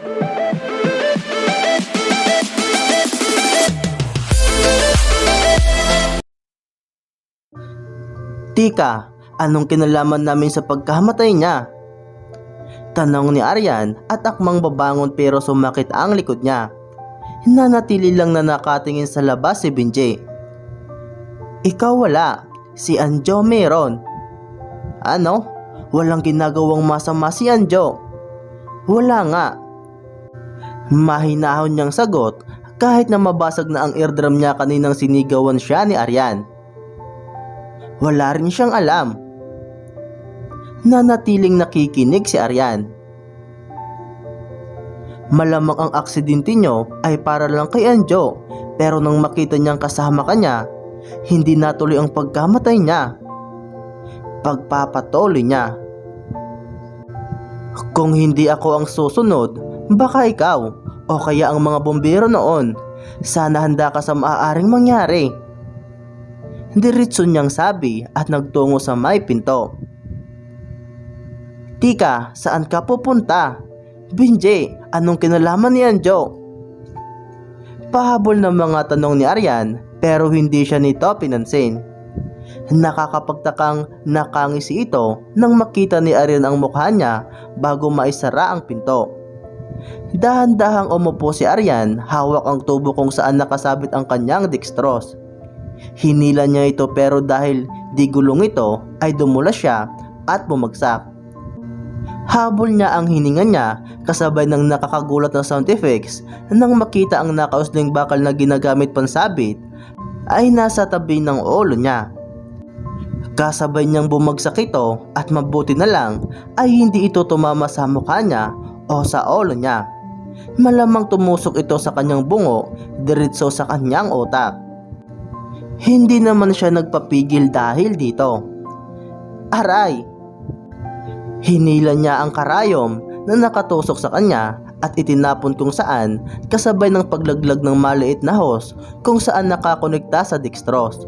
Tika, anong kinalaman namin sa pagkamatay niya? Tanong ni Aryan at akmang babangon pero sumakit ang likod niya. Nanatili lang na nakatingin sa labas si Binjay. Ikaw wala, si Anjo meron. Ano? Walang ginagawang masama si Anjo. Wala nga. Mahinahon niyang sagot kahit na mabasag na ang eardrum niya kaninang sinigawan siya ni Aryan. Wala rin siyang alam. Nanatiling nakikinig si Aryan. Malamang ang aksidente nyo ay para lang kay Anjo pero nang makita niyang kasama ka niya, hindi natuloy ang pagkamatay niya. Pagpapatuloy niya. Kung hindi ako ang susunod, baka ikaw o kaya ang mga bombero noon. Sana handa ka sa maaaring mangyari. Diretso niyang sabi at nagtungo sa may pinto. Tika, saan ka pupunta? Binje, anong kinalaman ni Anjo? Pahabol ng mga tanong ni Aryan pero hindi siya nito pinansin. Nakakapagtakang nakangisi ito nang makita ni Aryan ang mukha niya bago maisara ang pinto. Dahan-dahang umupo si Aryan hawak ang tubo kung saan nakasabit ang kanyang dextrose. Hinila niya ito pero dahil di gulong ito ay dumula siya at bumagsak. Habol niya ang hininga niya kasabay ng nakakagulat na sound effects nang makita ang nakausling bakal na ginagamit pansabit ay nasa tabi ng ulo niya. Kasabay niyang bumagsak ito at mabuti na lang ay hindi ito tumama sa mukha niya o sa ulo niya. Malamang tumusok ito sa kanyang bungo diretso sa kanyang utak. Hindi naman siya nagpapigil dahil dito. Aray! Hinila niya ang karayom na nakatusok sa kanya at itinapon kung saan kasabay ng paglaglag ng maliit na hose kung saan nakakonekta sa dextrose.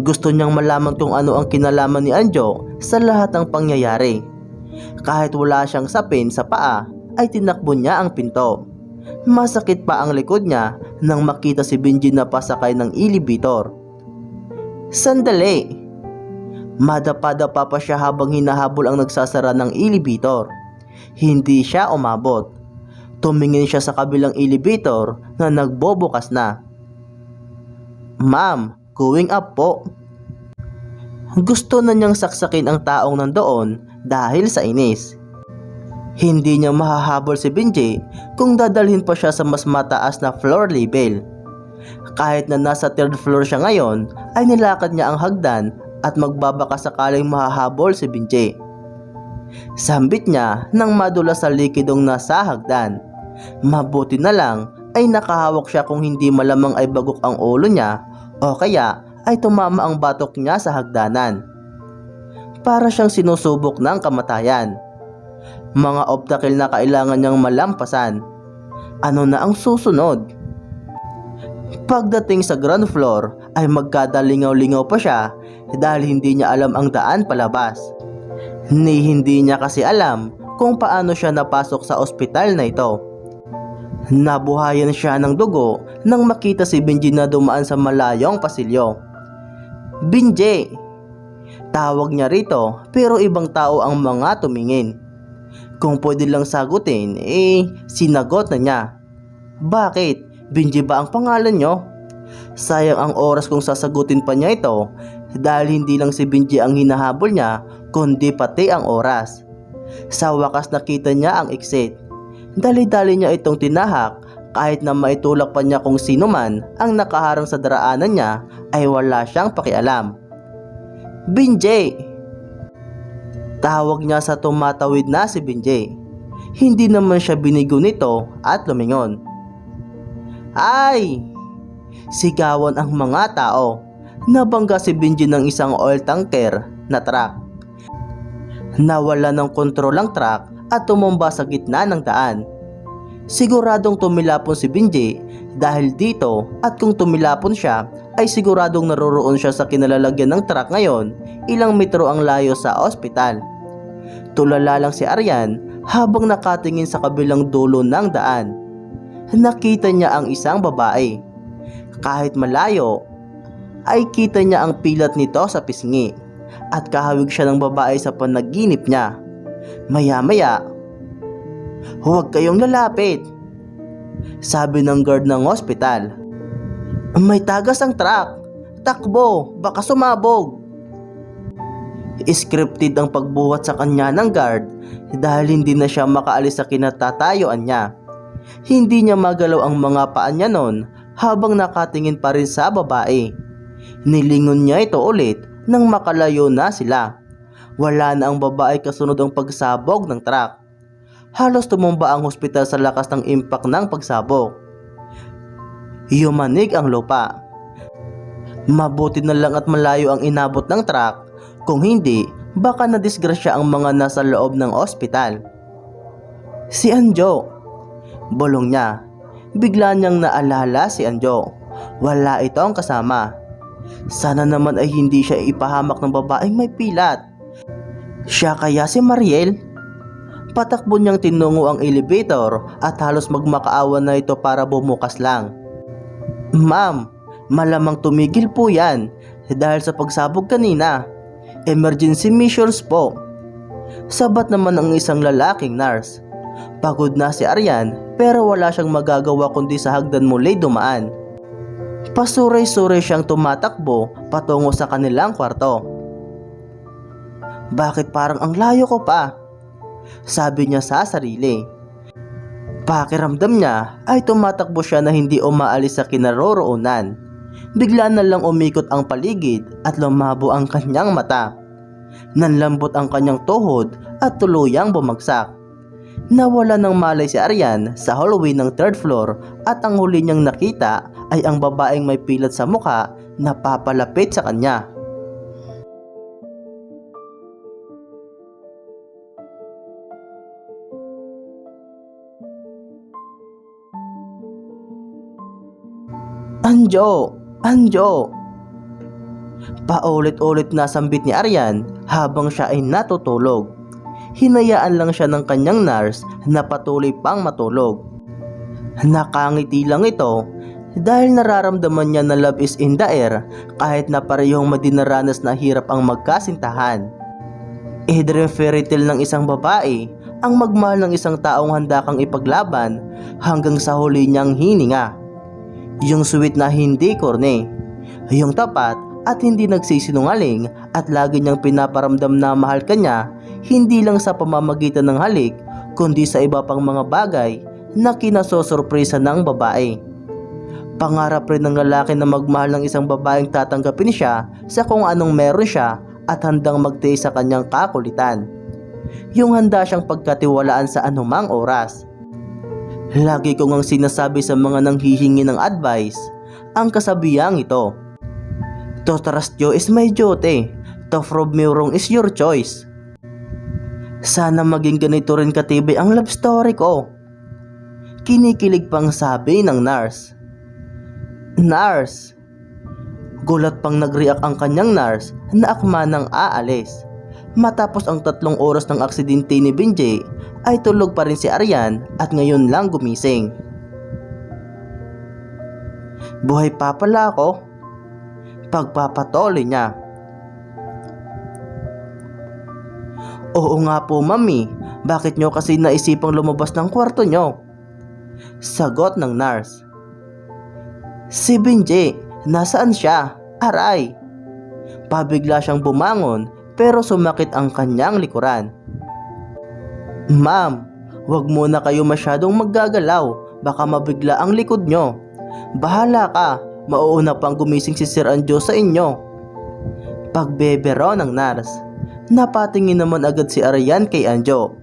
Gusto niyang malaman kung ano ang kinalaman ni Anjo sa lahat ng pangyayari. Kahit wala siyang sapin sa paa ay tinakbo niya ang pinto. Masakit pa ang likod niya nang makita si Benji na pasakay ng elevator. Sandali! Madapa-dapa pa siya habang hinahabol ang nagsasara ng elevator. Hindi siya umabot. Tumingin siya sa kabilang elevator na nagbobukas na. Ma'am, going up po. Gusto na niyang saksakin ang taong nandoon dahil sa inis. Hindi niya mahahabol si Benji kung dadalhin pa siya sa mas mataas na floor level. Kahit na nasa third floor siya ngayon, ay nilakad niya ang hagdan at magbabaka sakaling mahahabol si Benji. Sambit niya nang madula sa likidong nasa hagdan. Mabuti na lang ay nakahawak siya kung hindi malamang ay bagok ang ulo niya o kaya ay tumama ang batok niya sa hagdanan. Para siyang sinusubok ng kamatayan. Mga obstacle na kailangan niyang malampasan. Ano na ang susunod? Pagdating sa ground floor ay magkadalingaw-lingaw pa siya dahil hindi niya alam ang daan palabas. Ni hindi niya kasi alam kung paano siya napasok sa ospital na ito. Nabuhayan siya ng dugo nang makita si Benji na dumaan sa malayong pasilyo. Benji! Tawag niya rito pero ibang tao ang mga tumingin. Kung pwede lang sagutin, eh sinagot na niya. Bakit? Benji ba ang pangalan nyo? Sayang ang oras kung sasagutin pa niya ito dahil hindi lang si Benji ang hinahabol niya kundi pati ang oras. Sa wakas nakita niya ang exit. Dali-dali niya itong tinahak kahit na maitulak pa niya kung sino man ang nakaharang sa daraanan niya ay wala siyang pakialam. Benji! Tawag niya sa tumatawid na si Benji. Hindi naman siya binigo nito at lumingon. Ay! Sigawan ang mga tao. Nabangga si Benji ng isang oil tanker na truck. Nawala ng kontrol ang truck at tumumba sa gitna ng daan. Siguradong tumilapon si Benji dahil dito at kung tumilapon siya ay siguradong naroroon siya sa kinalalagyan ng truck ngayon ilang metro ang layo sa ospital. Tulala lang si Aryan habang nakatingin sa kabilang dulo ng daan. Nakita niya ang isang babae. Kahit malayo, ay kita niya ang pilat nito sa pisngi at kahawig siya ng babae sa panaginip niya. Maya-maya, huwag kayong lalapit. Sabi ng guard ng ospital. May tagas ang truck. Takbo, baka sumabog. Scripted ang pagbuhat sa kanya ng guard dahil hindi na siya makaalis sa kinatatayuan niya. Hindi niya magalaw ang mga paa niya noon habang nakatingin pa rin sa babae. Nilingon niya ito ulit nang makalayo na sila. Wala na ang babae kasunod ang pagsabog ng truck. Halos tumumba ang hospital sa lakas ng impact ng pagsabog. Yumanig ang lupa. Mabuti na lang at malayo ang inabot ng truck. Kung hindi, baka nadisgrasya ang mga nasa loob ng ospital. Si Anjo. Bulong niya. Bigla niyang naalala si Anjo. Wala itong kasama. Sana naman ay hindi siya ipahamak ng babaeng may pilat. Siya kaya si Mariel? Patakbo niyang tinungo ang elevator at halos magmakaawa na ito para bumukas lang. Ma'am, malamang tumigil po yan dahil sa pagsabog kanina. Emergency missions po. Sabat naman ang isang lalaking nurse. Pagod na si Aryan pero wala siyang magagawa kundi sa hagdan muli dumaan. Pasuray-suray siyang tumatakbo patungo sa kanilang kwarto. Bakit parang ang layo ko pa? Sabi niya sa sarili. Pakiramdam niya ay tumatakbo siya na hindi umaalis sa kinaroroonan. Bigla na lang umikot ang paligid at lumabo ang kanyang mata. Nanlambot ang kanyang tuhod at tuluyang bumagsak. Nawala ng malay si Aryan sa hallway ng third floor at ang huli niyang nakita ay ang babaeng may pilat sa mukha na papalapit sa kanya. Anjo! Anjo! Paulit-ulit na sambit ni Aryan habang siya ay natutulog. Hinayaan lang siya ng kanyang nurse na patuloy pang matulog. Nakangiti lang ito dahil nararamdaman niya na love is in the air kahit na parehong madinaranas na hirap ang magkasintahan. Idre fairy tale ng isang babae ang magmahal ng isang taong handa kang ipaglaban hanggang sa huli niyang hininga. Yung sweet na hindi korne. Yung tapat at hindi nagsisinungaling at lagi niyang pinaparamdam na mahal ka niya hindi lang sa pamamagitan ng halik kundi sa iba pang mga bagay na kinasosorpresa ng babae. Pangarap rin ng lalaki na magmahal ng isang babaeng tatanggapin siya sa kung anong meron siya at handang magtiis sa kanyang kakulitan. Yung handa siyang pagkatiwalaan sa anumang oras. Lagi ko ngang sinasabi sa mga nanghihingi ng advice, ang kasabihang ito. To trust you is my duty, to prove me wrong is your choice. Sana maging ganito rin katibay ang love story ko. Kinikilig pang sabi ng nurse. Nurse! Gulat pang nag-react ang kanyang nurse na akma ng aalis. Matapos ang tatlong oras ng aksidente ni Benjay, ay tulog pa rin si Aryan at ngayon lang gumising. Buhay pa pala ako. Pagpapatuloy niya. Oo nga po mami, bakit nyo kasi naisipang lumabas ng kwarto nyo? Sagot ng nurse. Si Benji, nasaan siya? Aray! Pabigla siyang bumangon pero sumakit ang kanyang likuran. Ma'am, wag muna kayo masyadong maggagalaw, baka mabigla ang likod nyo. Bahala ka, mauuna pang gumising si Sir Anjo sa inyo. Pagbebero ng nurse, napatingin naman agad si Arian kay Anjo.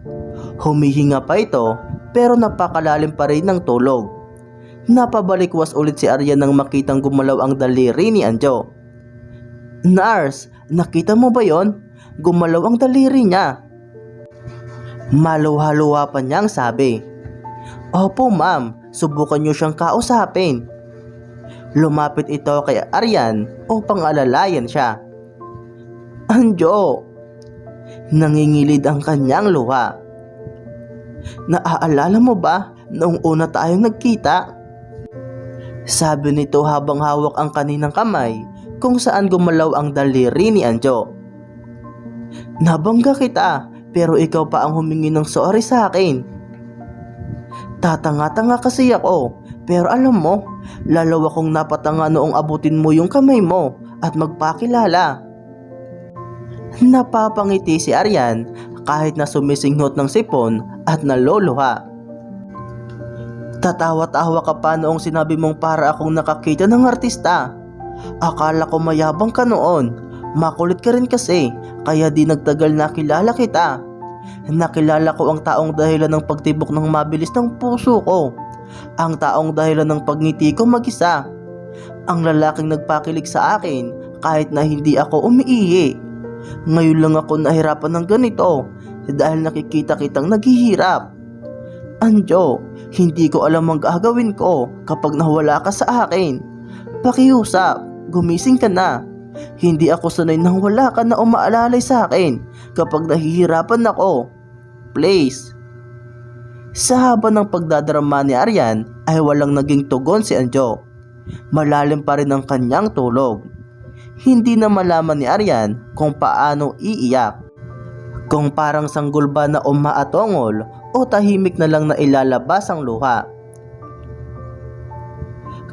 Humihinga pa ito pero napakalalim pa rin ng tulog. Napabalikwas ulit si Aryan nang makitang gumalaw ang daliri ni Anjo. Nurse, nakita mo ba yon? Gumalaw ang daliri niya. Maluha-luha pa niyang sabi. Opo ma'am, subukan niyo siyang kausapin. Lumapit ito kay Aryan upang alalayan siya. Anjo! Nangingilid ang kanyang luha. Naaalala mo ba noong una tayong nagkita? Sabi nito habang hawak ang kaninang kamay kung saan gumalaw ang daliri ni Anjo. Nabangga kita pero ikaw pa ang humingi ng sorry sa akin. Tatanga-tanga kasi ako pero alam mo, lalaw akong napatanga noong abutin mo yung kamay mo at magpakilala. Napapangiti si Aryan kahit na sumisinghot ng sipon at naluluha. Tatawa-tawa ka pa noong sinabi mong para akong nakakita ng artista. Akala ko mayabang ka noon. Makulit ka rin kasi, kaya di nagtagal nakilala kita. Nakilala ko ang taong dahilan ng pagtibok ng mabilis ng puso ko. Ang taong dahilan ng pagngiti ko mag-isa. Ang lalaking nagpakilig sa akin kahit na hindi ako umiihi. Ngayon lang ako nahirapan ng ganito dahil nakikita kitang naghihirap. Anjo, hindi ko alam ang gagawin ko kapag nawala ka sa akin. Pakiusap, gumising ka na. Hindi ako sanay nang wala ka na umaalalay sa akin kapag nahihirapan ako. Please. Sa haba ng pagdadrama ni Aryan ay walang naging tugon si Anjo. Malalim pa rin ang kanyang tulog. Hindi na malaman ni Aryan kung paano iiyak. Kung parang sanggol ba na umaatongol o tahimik na lang na ilalabas ang luha.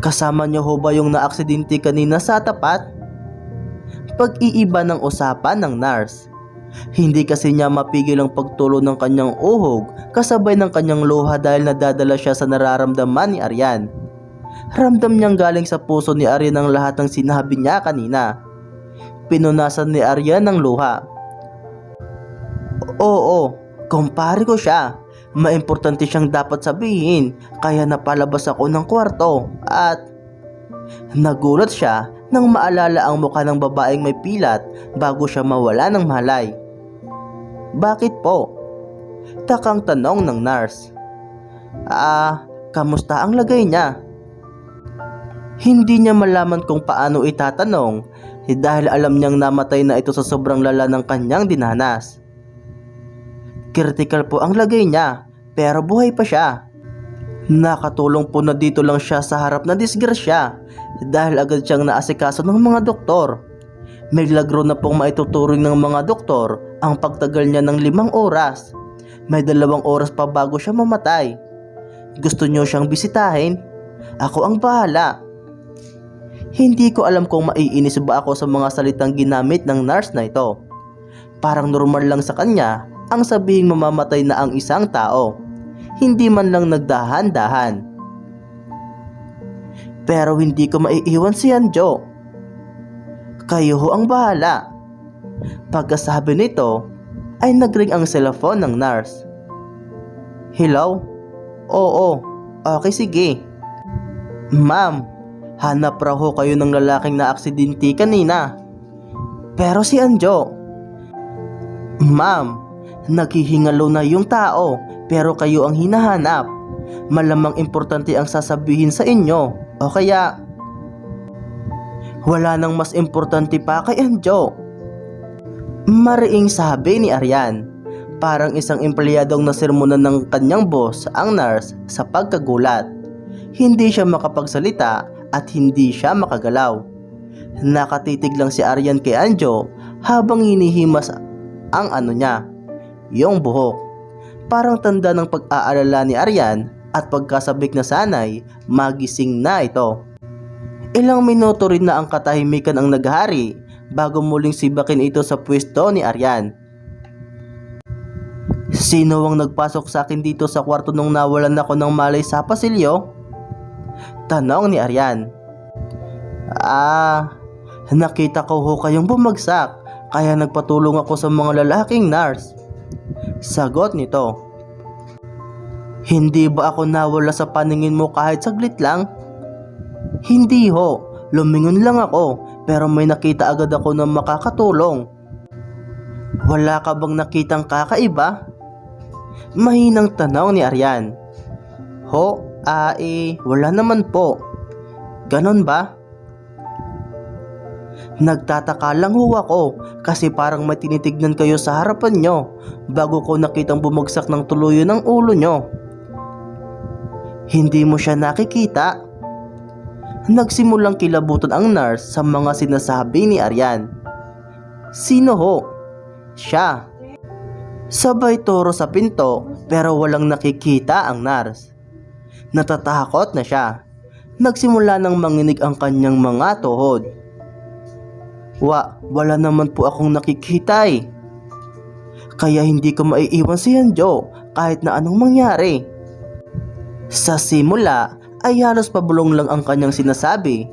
Kasama niyo ho ba yung naaksidente kanina sa tapat? Pag-iiba ng usapan ng nurse. Hindi kasi niya mapigil ang pagtulo ng kanyang uhog kasabay ng kanyang luha dahil nadadala siya sa nararamdaman ni Aryan. Ramdam niyang galing sa puso ni Aryan ang lahat ng sinabi niya kanina. Pinunasan ni Aryan ng luha. Oo, kumpare ko siya. Maimportante siyang dapat sabihin kaya napalabas ako ng kwarto at nagulat siya nang maalala ang mukha ng babaeng may pilat bago siya mawala ng malay. Bakit po? Takang tanong ng nurse. Ah, kamusta ang lagay niya? Hindi niya malaman kung paano itatanong dahil alam niyang namatay na ito sa sobrang lala ng kanyang dinanas. Critical po ang lagay niya, pero buhay pa siya. Nakatulong po na dito lang siya sa harap na disgrasya dahil agad siyang naasikaso ng mga doktor. May lagro na pong maituturing ng mga doktor ang pagtagal niya ng limang oras. May dalawang oras pa bago siya mamatay. Gusto niyo siyang bisitahin? Ako ang bahala. Hindi ko alam kung maiinis ba ako sa mga salitang ginamit ng nurse na ito. Parang normal lang sa kanya ang sabihing mamamatay na ang isang tao. Hindi man lang nagdahan-dahan. Pero hindi ko maiiwan si Anjo. Kayo ho ang bahala. Pagkasabi nito, ay nagring ang cellphone ng nurse. Hello? Oo, okay sige. Ma'am, hanap raw ho kayo ng lalaking na aksidente kanina. Pero si Anjo. Ma'am, naghihingalo na yung tao pero kayo ang hinahanap. Malamang importante ang sasabihin sa inyo o kaya wala nang mas importante pa kay Anjo. Mariing sabi ni Aryan. Parang isang empleyadong nasermonan ng kanyang boss ang nurse sa pagkagulat. Hindi siya makapagsalita at hindi siya makagalaw. Nakatitig lang si Aryan kay Anjo habang hinihimas ang ano niya, yung buhok. Parang tanda ng pag-aalala ni Aryan at pagkasabik na sanay, magising na ito. Ilang minuto rin na ang katahimikan ang naghari bago muling sibakin ito sa pwesto ni Aryan. Sino ang nagpasok sa akin dito sa kwarto nung nawalan ako ng malay sa pasilyo? Tanong ni Aryan. Ah, nakita ko ho kayong bumagsak kaya nagpatulong ako sa mga lalaking nurse. Sagot nito. Hindi ba ako nawala sa paningin mo kahit saglit lang? Hindi ho, lumingon lang ako pero may nakita agad ako na makakatulong. Wala ka bang nakitang kakaiba? Mahinang tanong ni Aryan. Ho, ah wala naman po. Ganon ba? Nagtataka lang ho ako kasi parang may tinitignan kayo sa harapan nyo bago ko nakitang bumagsak ng tuluyan ng ulo nyo. Hindi mo siya nakikita? Nagsimulang kilabutan ang nurse sa mga sinasabi ni Aryan. Sino ho? Siya. Sabay turo sa pinto pero walang nakikita ang nurse. Natatakot na siya. Nagsimula nang manginig ang kanyang mga tuhod. Wa, wala naman po akong nakikita eh. Kaya hindi ko maiiwan si Hanjo kahit na anong mangyari. Sa simula ay halos pabulong lang ang kanyang sinasabi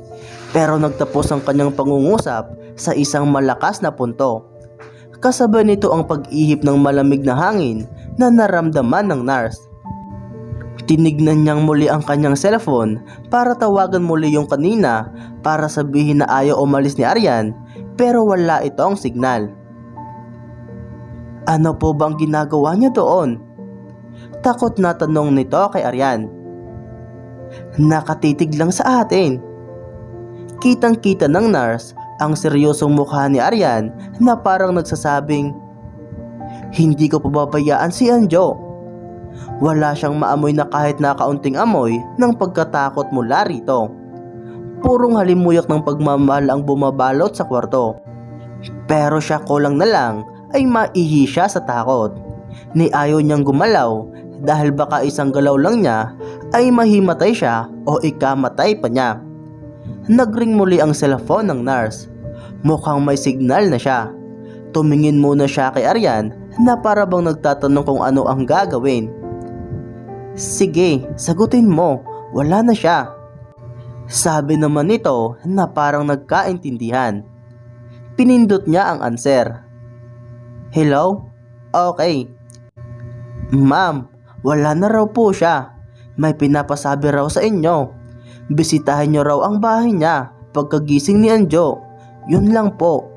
pero nagtapos ang kanyang pangungusap sa isang malakas na punto. Kasabay nito ang pag-ihip ng malamig na hangin na naramdaman ng nurse. Tinignan niyang muli ang kanyang cellphone para tawagan muli yung kanina para sabihin na ayaw umalis ni Aryan pero wala itong signal. Ano po bang ginagawa niya doon? Takot na tanong nito kay Aryan. Nakatitig lang sa atin. Kitang kita ng nurse ang seryosong mukha ni Aryan na parang nagsasabing, Hindi ko pababayaan si Anjo. Wala siyang maamoy na kahit na kaunting amoy ng pagkatakot mula rito. Purong halimuyak ng pagmamahal ang bumabalot sa kwarto. Pero siya ko lang na lang ay maihi siya sa takot. Ni ayaw niyang gumalaw dahil baka isang galaw lang niya ay mahimatay siya o ikamatay pa niya. Nagring muli ang cellphone ng nurse. Mukhang may signal na siya. Tumingin muna siya kay Aryan na para bang nagtatanong kung ano ang gagawin. Sige, sagutin mo. Wala na siya. Sabi naman nito na parang nagkaintindihan. Pinindot niya ang answer. Hello? Okay. Ma'am, wala na raw po siya. May pinapasabi raw sa inyo. Bisitahin niyo raw ang bahay niya pagkagising ni Anjo. Yun lang po.